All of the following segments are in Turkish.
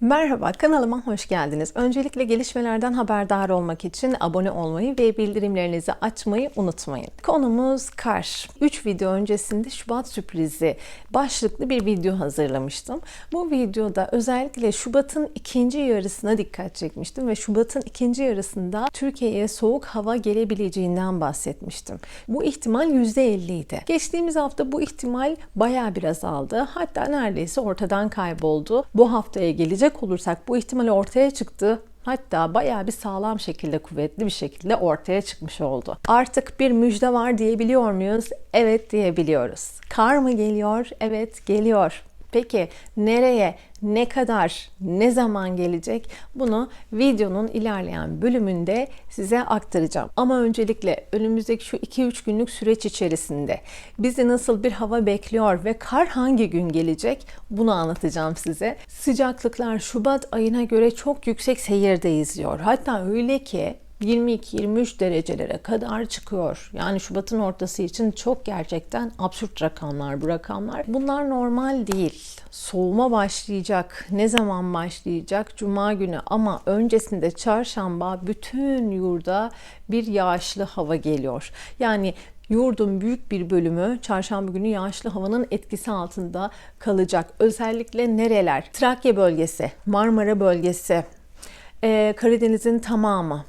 Merhaba, kanalıma hoş geldiniz. Öncelikle gelişmelerden haberdar olmak için abone olmayı ve bildirimlerinizi açmayı unutmayın. Konumuz kar. 3 video öncesinde Şubat sürprizi başlıklı bir video hazırlamıştım. Bu videoda özellikle Şubat'ın ikinci yarısına dikkat çekmiştim ve Şubat'ın ikinci yarısında Türkiye'ye soğuk hava gelebileceğinden bahsetmiştim. Bu ihtimal %50 idi. Geçtiğimiz hafta bu ihtimal baya biraz aldı. Hatta neredeyse ortadan kayboldu. Bu haftaya gelecek olursak bu ihtimal ortaya çıktı. Hatta bayağı bir sağlam şekilde, kuvvetli bir şekilde ortaya çıkmış oldu. Artık bir müjde var diyebiliyor muyuz? Evet diyebiliyoruz. Kar mı geliyor? Evet geliyor. Peki nereye, ne kadar, ne zaman gelecek? Bunu videonun ilerleyen bölümünde size aktaracağım. Ama öncelikle önümüzdeki şu 2-3 günlük süreç içerisinde bizi nasıl bir hava bekliyor ve kar hangi gün gelecek? Bunu anlatacağım size. Sıcaklıklar Şubat ayına göre çok yüksek seyirde izliyor. Hatta öyle ki 22-23 derecelere kadar çıkıyor. Yani Şubat'ın ortası için çok gerçekten absürt rakamlar bu rakamlar. Bunlar normal değil. Soğuma başlayacak. Ne zaman başlayacak? Cuma günü ama öncesinde çarşamba bütün yurda bir yağışlı hava geliyor. Yani Yurdun büyük bir bölümü çarşamba günü yağışlı havanın etkisi altında kalacak. Özellikle nereler? Trakya bölgesi, Marmara bölgesi, Karadeniz'in tamamı,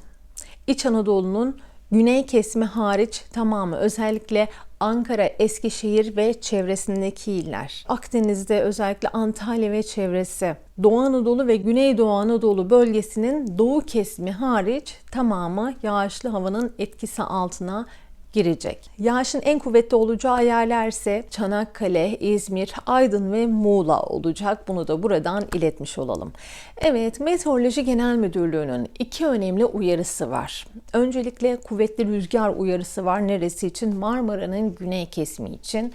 İç Anadolu'nun güney kesimi hariç tamamı özellikle Ankara, Eskişehir ve çevresindeki iller. Akdeniz'de özellikle Antalya ve çevresi. Doğu Anadolu ve Güneydoğu Anadolu bölgesinin doğu kesimi hariç tamamı yağışlı havanın etkisi altına girecek. Yağışın en kuvvetli olacağı yerler ise Çanakkale, İzmir, Aydın ve Muğla olacak. Bunu da buradan iletmiş olalım. Evet, Meteoroloji Genel Müdürlüğü'nün iki önemli uyarısı var. Öncelikle kuvvetli rüzgar uyarısı var. Neresi için? Marmara'nın güney kesimi için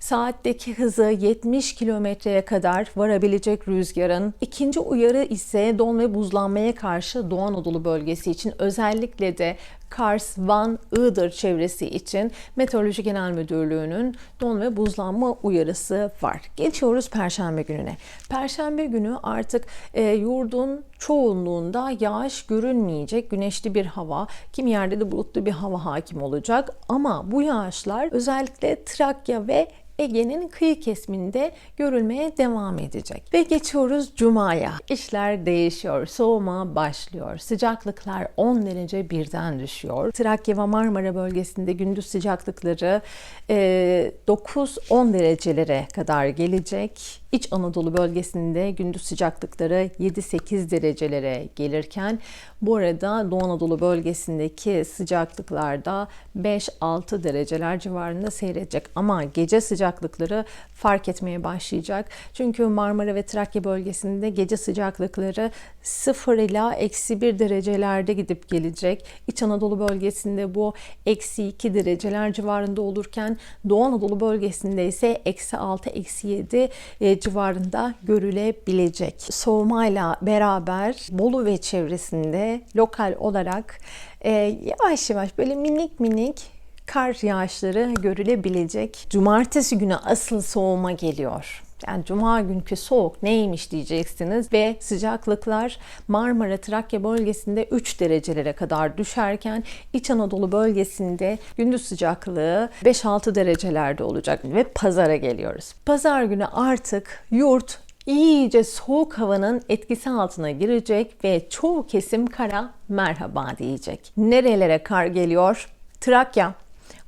saatteki hızı 70 kilometreye kadar varabilecek rüzgarın. İkinci uyarı ise don ve buzlanmaya karşı Doğu Anadolu bölgesi için özellikle de Kars, Van, Iğdır çevresi için Meteoroloji Genel Müdürlüğü'nün don ve buzlanma uyarısı var. Geçiyoruz Perşembe gününe. Perşembe günü artık e, yurdun çoğunluğunda yağış görünmeyecek. Güneşli bir hava, kimi yerde de bulutlu bir hava hakim olacak. Ama bu yağışlar özellikle Trakya ve Ege'nin kıyı kesiminde görülmeye devam edecek. Ve geçiyoruz Cuma'ya. İşler değişiyor, soğuma başlıyor. Sıcaklıklar 10 derece birden düşüyor. Trakya ve Marmara bölgesinde gündüz sıcaklıkları 9-10 derecelere kadar gelecek. İç Anadolu bölgesinde gündüz sıcaklıkları 7-8 derecelere gelirken bu arada Doğu Anadolu bölgesindeki sıcaklıklarda 5-6 dereceler civarında seyredecek. Ama gece sıcaklıkları fark etmeye başlayacak. Çünkü Marmara ve Trakya bölgesinde gece sıcaklıkları 0 ila eksi 1 derecelerde gidip gelecek. İç Anadolu bölgesinde bu eksi 2 dereceler civarında olurken Doğu Anadolu bölgesinde ise eksi 6, eksi 7 civarında görülebilecek. Soğumayla beraber Bolu ve çevresinde lokal olarak e, yavaş yavaş böyle minik minik kar yağışları görülebilecek. Cumartesi günü asıl soğuma geliyor. Yani cuma günkü soğuk neymiş diyeceksiniz ve sıcaklıklar Marmara Trakya bölgesinde 3 derecelere kadar düşerken İç Anadolu bölgesinde gündüz sıcaklığı 5-6 derecelerde olacak ve pazara geliyoruz. Pazar günü artık yurt iyice soğuk havanın etkisi altına girecek ve çoğu kesim kara merhaba diyecek. Nerelere kar geliyor? Trakya,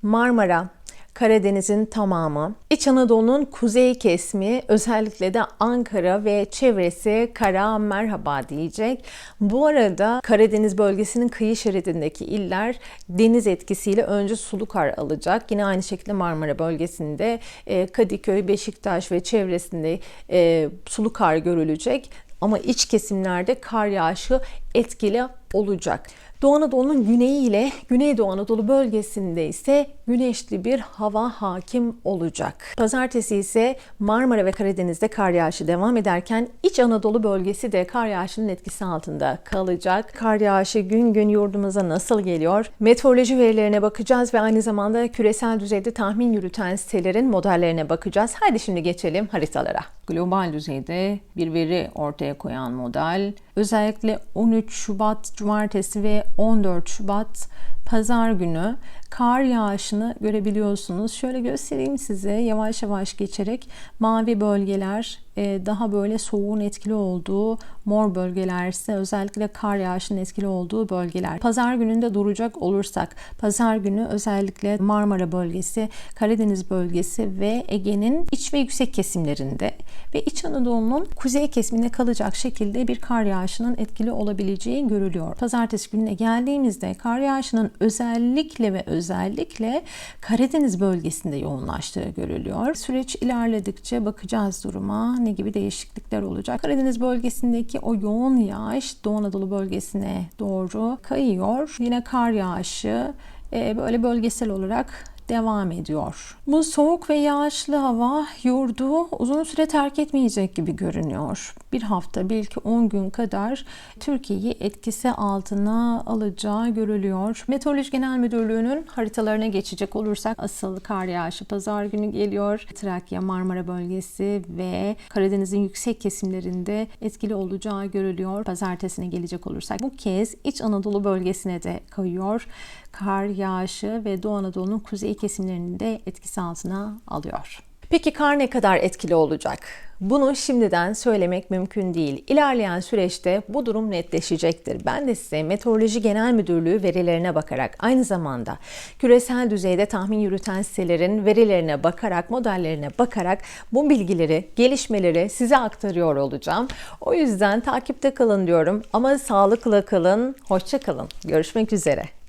Marmara, Karadeniz'in tamamı, İç Anadolu'nun kuzey kesmi özellikle de Ankara ve çevresi kara merhaba diyecek. Bu arada Karadeniz bölgesinin kıyı şeridindeki iller deniz etkisiyle önce sulu kar alacak. Yine aynı şekilde Marmara bölgesinde e, Kadıköy, Beşiktaş ve çevresinde e, sulu kar görülecek. Ama iç kesimlerde kar yağışı etkili olacak. Doğu Anadolu'nun güneyi ile Güneydoğu Anadolu bölgesinde ise güneşli bir hava hakim olacak. Pazartesi ise Marmara ve Karadeniz'de kar yağışı devam ederken İç Anadolu bölgesi de kar yağışının etkisi altında kalacak. Kar yağışı gün gün yurdumuza nasıl geliyor? Meteoroloji verilerine bakacağız ve aynı zamanda küresel düzeyde tahmin yürüten sitelerin modellerine bakacağız. Hadi şimdi geçelim haritalara. Global düzeyde bir veri ortaya koyan model özellikle 13 Şubat Cumartesi ve 14 Şubat Pazar günü kar yağışını görebiliyorsunuz. Şöyle göstereyim size yavaş yavaş geçerek mavi bölgeler e, daha böyle soğuğun etkili olduğu, mor bölgeler ise özellikle kar yağışının etkili olduğu bölgeler. Pazar gününde duracak olursak, pazar günü özellikle Marmara bölgesi, Karadeniz bölgesi ve Ege'nin iç ve yüksek kesimlerinde ve İç Anadolu'nun kuzey kesiminde kalacak şekilde bir kar yağışının etkili olabileceği görülüyor. Pazartesi gününe geldiğimizde kar yağışının özellikle ve özellikle Karadeniz bölgesinde yoğunlaştığı görülüyor. Süreç ilerledikçe bakacağız duruma ne gibi değişiklikler olacak. Karadeniz bölgesindeki o yoğun yağış Doğu Anadolu bölgesine doğru kayıyor. Yine kar yağışı e, böyle bölgesel olarak devam ediyor. Bu soğuk ve yağışlı hava yurdu uzun süre terk etmeyecek gibi görünüyor. Bir hafta belki 10 gün kadar Türkiye'yi etkisi altına alacağı görülüyor. Meteoroloji Genel Müdürlüğü'nün haritalarına geçecek olursak asıl kar yağışı pazar günü geliyor. Trakya, Marmara bölgesi ve Karadeniz'in yüksek kesimlerinde etkili olacağı görülüyor. Pazartesine gelecek olursak bu kez İç Anadolu bölgesine de kayıyor kar yağışı ve Doğu Anadolu'nun kuzey kesimlerini de etkisi altına alıyor. Peki kar ne kadar etkili olacak? Bunu şimdiden söylemek mümkün değil. İlerleyen süreçte bu durum netleşecektir. Ben de size Meteoroloji Genel Müdürlüğü verilerine bakarak aynı zamanda küresel düzeyde tahmin yürüten sitelerin verilerine bakarak, modellerine bakarak bu bilgileri, gelişmeleri size aktarıyor olacağım. O yüzden takipte kalın diyorum ama sağlıkla kalın, hoşça kalın. Görüşmek üzere.